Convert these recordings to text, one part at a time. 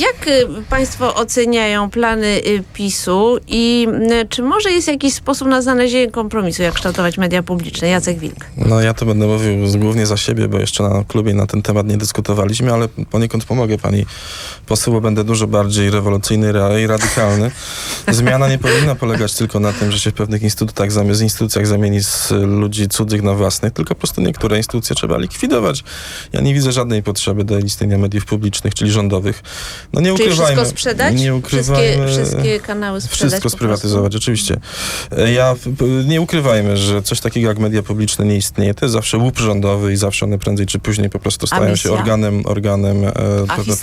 Jak y, państwo oceniają plany y, PiSu i y, czy może jest jakiś sposób na znalezienie kompromisu, jak kształtować media publiczne? Jacek Wilk. No ja to będę mówił głównie za siebie, bo jeszcze na klubie na ten temat nie dyskutowaliśmy, ale poniekąd pomogę pani poseł, bo będę dużo bardziej rewolucyjny i radykalny. Zmiana nie powinna polegać tylko na tym, że się w pewnych instytutach, zamiast instytucjach zamieni z ludzi cudzych na własnych, tylko po prostu niektóre instytucje trzeba likwidować. Ja nie widzę żadnej potrzeby do istnienia mediów publicznych, czyli rządowych. No nie Czyli ukrywajmy. wszystko sprzedać? Nie Wszystkie, ukrywajmy. wszystkie kanały sprzedać Wszystko sprywatyzować, oczywiście. E, Ja nie ukrywajmy, że coś takiego jak media publiczne nie istnieje. To jest zawsze łup rządowy i zawsze one prędzej czy później po prostu stają się organem, organem e,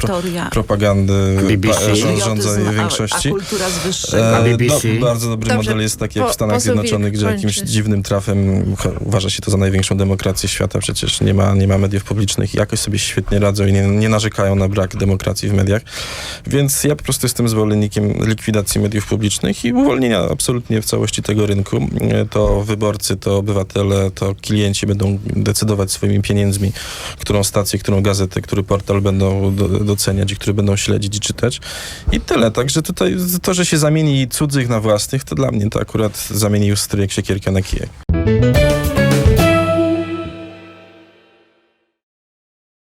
pro, propagandy BBC? pa- rządzącej patriotyzm, a, większości. a kultura z wyższego. E, BBC? Do, bardzo dobry Dobrze, model jest taki jak po- w Stanach Zjednoczonych, gdzie jakimś dziwnym trafem uważa się to za największą demokrację świata. Przecież nie ma, nie ma mediów publicznych i jakoś sobie świetnie radzą i nie, nie narzekają na brak demokracji w mediach. Więc ja po prostu jestem zwolennikiem likwidacji mediów publicznych i uwolnienia absolutnie w całości tego rynku. To wyborcy, to obywatele, to klienci będą decydować swoimi pieniędzmi, którą stację, którą gazetę, który portal będą do, doceniać i który będą śledzić i czytać. I tyle. Także tutaj to, że się zamieni cudzych na własnych, to dla mnie to akurat zamieni już stryjek siekierkę na kijek.